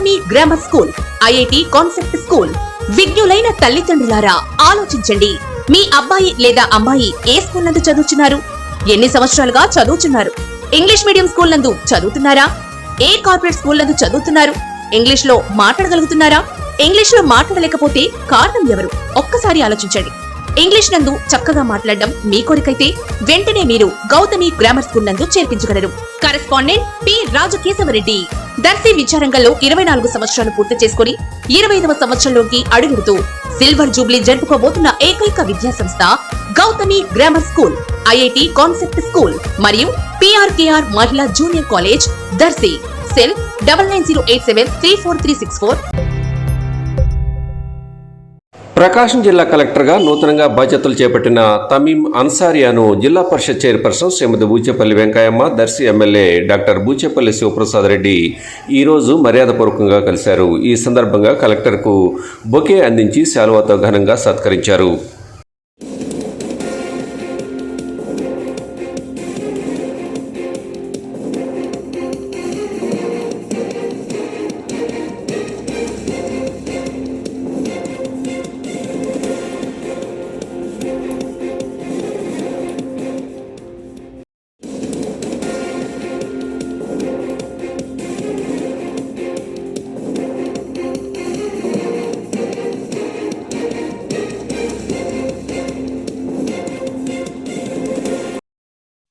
Gautami grammar school IIT concept school. విజ్ఞులైన తల్లిదండ్రులారా ఆలోచించండి. మీ అబ్బాయి లేదా అమ్మాయి ఏ స్కూల్ నందు చదువుతున్నారు ఎన్ని సంవత్సరాలుగా చదువుతున్నారు ఇంగ్లీష్ మీడియం స్కూల్ నందు చదువుతున్నారా? ఏ కార్పొరేట్ స్కూల్ నందు చదువుతున్నారు? ఇంగ్లీష్లో మాట్లాడగలుగుతున్నారా? ఇంగ్లీష్లో మాట్లాడలేకపోతే కారణం ఎవరు? ఒక్కసారి ఆలోచించండి. ఇంగ్లీష్ నందు చక్కగా మాట్లాడడం మీ కొరికైతే వెంటనే మీరు గౌతమి గ్రామర్ స్కూల్ నందు చేర్పించగలరు. Correspondent P Rajakeshavareddy. దర్శి విచారంగంలో ఇరవై నాలుగు సంవత్సరాలు పూర్తి చేసుకుని ఇరవై ఐదవ సంవత్సరంలోకి అడుగుడుతూ సిల్వర్ జూబ్లీ జరుపుకోబోతున్న ఏకైక విద్యా సంస్థ Gautami grammar school IIT concept school మరియు పిఆర్కేఆర్ మహిళా junior college Darsi cell double nine zero eight seven three four three six four. Prakasam జిల్లా కలెక్టర్గా నూతనంగా బాధ్యతలు చేపట్టిన Tameem అన్సారియాను Zilla Parishad chairperson Shrimati Buchepalli Venkayamma Darsi MLA doctor Buchepalli Sivaprasad Reddy ఈరోజు మర్యాదపూర్వకంగా కలిశారు. ఈ సందర్భంగా కలెక్టర్కు బొకే అందించి శాలువాతో ఘనంగా సత్కరించారు.